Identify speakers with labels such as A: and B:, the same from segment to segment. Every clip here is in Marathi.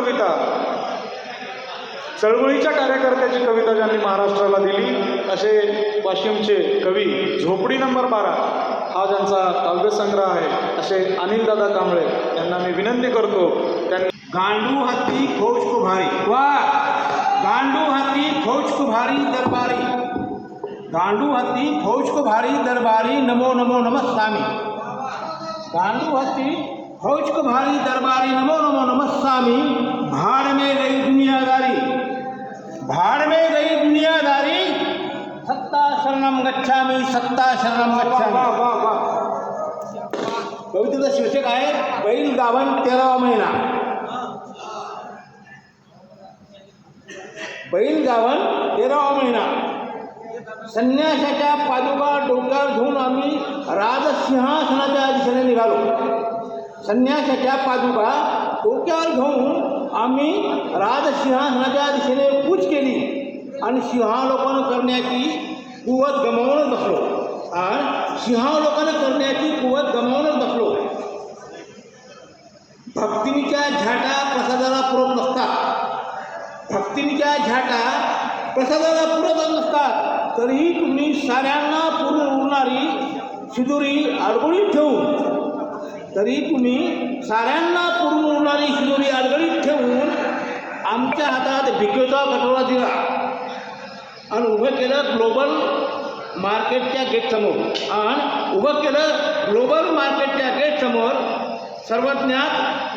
A: कविता. चळवळीच्या कार्यकर्त्याची कविता ज्यांनी महाराष्ट्राला दिली असे वाशिमचे कवी झोपडी नंबर बारा हा ज्यांचा काव्यसंग्रह आहे असे अनिलदादा कांबळे यांना मी विनंती करतो त्यांनी
B: गांडू हत्ती फौज कुभारी. वा! गांडू हत्ती फौज कुभारी दरबारी. गांडू हत्ती फौज कुभारी दरबारी. नमो नमो नमः स्वामी. गांडू हत्ती फौज को भारी दरबारी नमो नमो नमः स्वामी। भाड़ में गई दुनियादारी। भाड़ में गई दुनियादारी। सत्ता शरणम गच्छामी। सत्ता शरणम गच्छामी कवितेचं शीर्षक आहे बैल गावन तेरावा महिना। बैल गावन तेरावा महिना। संन्यासाच्या पादुका डोक्यावर घेऊन आम्ही राजसिंहासनाच्या दिशेने निघालो. संन्यासाच्या पादुका डोक्यावर घेऊन आम्ही राजसिंहासनाच्या दिशेने कूच केली. आणि सिंहालोकन करण्याची कुवत गमावूनच बसलो. आणि सिंहावलोकन करण्याची कुवत गमावूनच बसलो. भक्तिनीच्या झाटा प्रसादाला पुरत नसतात. भक्तीच्या झाटा प्रसादाला पुरत नसतात. तरीही तुम्ही साऱ्यांना पुरून उरणारी शिदुरी अडगुळीत ठेवून तरी तुम्ही साऱ्यांना पुरवणारी उरणारी शिदुरी अडगळीत ठेवून आमच्या हातात भिकेचा कटोरा दिला. आणि उभं केलं ग्लोबल मार्केटच्या गेटसमोर. आणि उभं केलं ग्लोबल मार्केटच्या गेटसमोर. सर्वज्ञात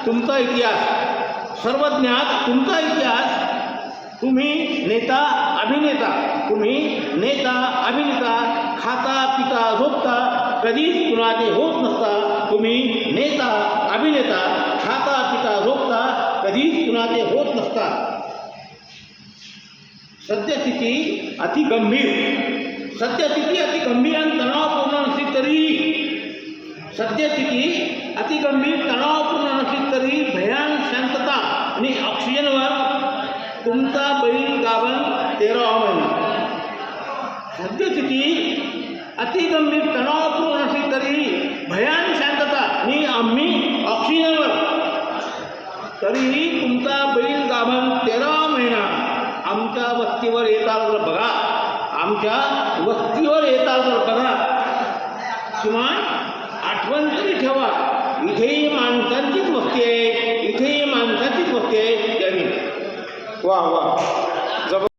B: तुमचा इतिहास. सर्वज्ञात तुमचा इतिहास. तुम्ही नेता अभिनेता. तुम्ही नेता अभिनेता खाता पिता झोपता कधीच कुणाचे होत नसता. तुम्ही नेता अभिनेता खाता पिता रोखता कधीच कुणाचे होत नसता सद्यस्थिती अति गंभीर. सद्यस्थिती अति गंभीर आणि तणावपूर्ण नसली तरी सद्यस्थिती अति गंभीर तणावपूर्ण नसली तरी भयान शांतता आणि ऑक्सिजनवर तुमचा बैल गाभण तेरावा महिना. सद्यस्थिती अति गंभीर तणावपूर्ण नसली तरी भयान शांतता आणि आम्ही ऑक्सिजनवर तरीही तुमचा बैल गाभण तेरा महिना आमच्या वस्तीवर येताल तर बघा. आमच्या वस्तीवर येताल तर बघा. किमान आठवण तरी ठेवा. इथेही माणसांचीच वस्ती आहे.